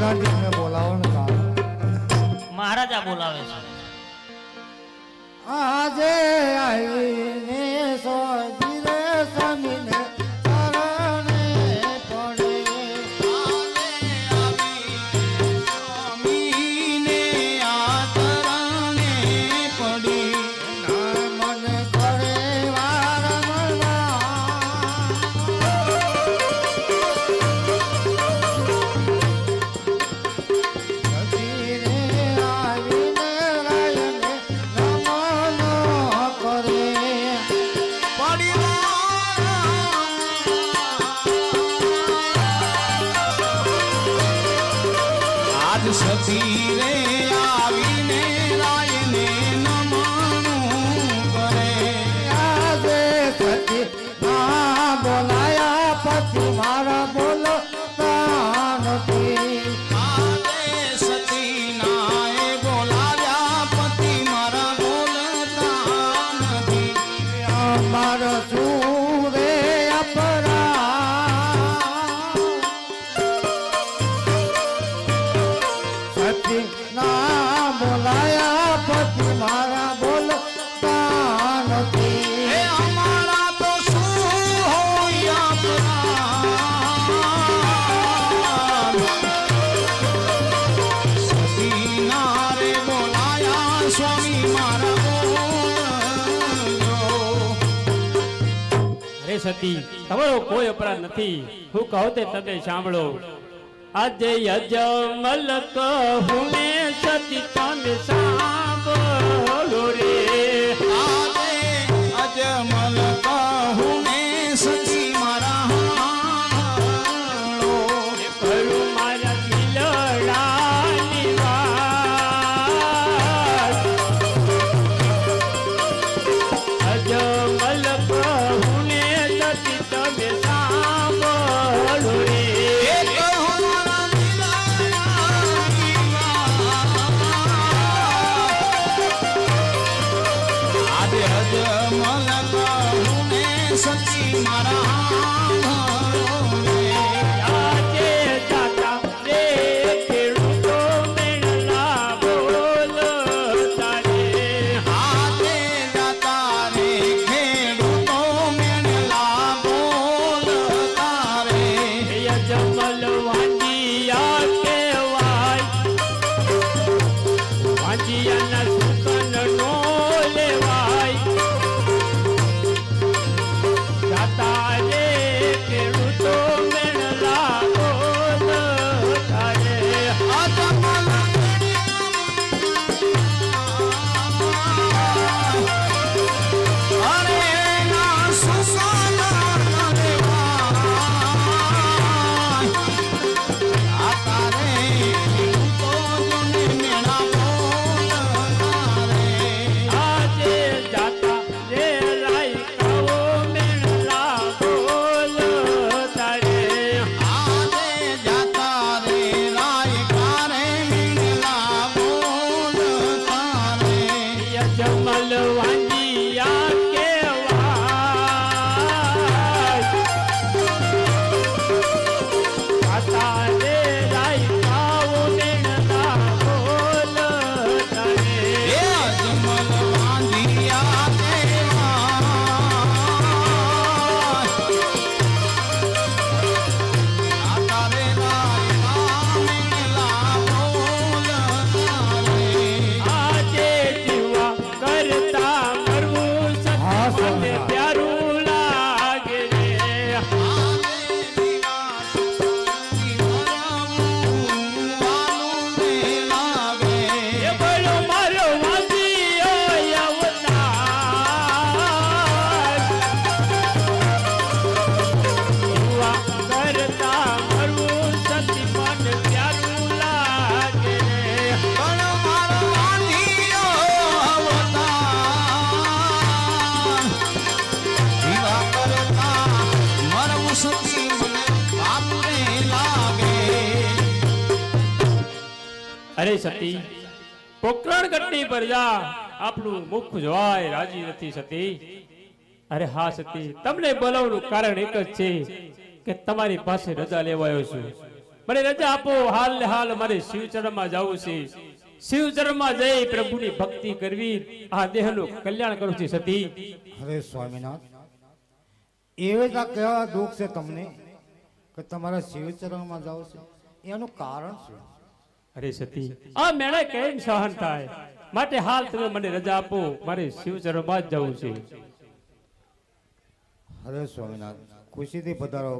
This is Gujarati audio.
સમ્રાટજી અમને બોલાવો ને મહારાજા બોલાવે છે. પતિ ના બોલાયા સતી તમારો કોઈ અપરાધ નથી. હું કહો તે તમે સાંભળો. આજે અજમલ કહું મેં સતી તમે સાંભળો રે. આજે અજમલ so, so. અરે સતી પોકરણગઢની પ્રજા આપણું મુખ જોવાય, રાજી નથી સતી. અરે હા સતી, તમને બોલાવવાનું કારણ એક જ છે કે તમારી પાસે રજા લેવાયો છું. મને રજા આપો, હાલ ને હાલ મારે શિવચરણમાં જવું છે. શિવચરણમાં જઈ પ્રભુની ભક્તિ કરવી. આ દેહનું કલ્યાણ કરું છું સતી. અરે સ્વામિનાથ, એવા કેવા દુઃખ છે તમને કે તમારા શિવચરણમાં જાવ છે? એનું કારણ શું? અરે સતી આ મેળા કેમ સહન થાય? માટે હાલ તમે મને રજા આપો મારે શિવચરણમાં જ જવું છે. હરે સ્વામિનાથ ખુશીથી પધારો.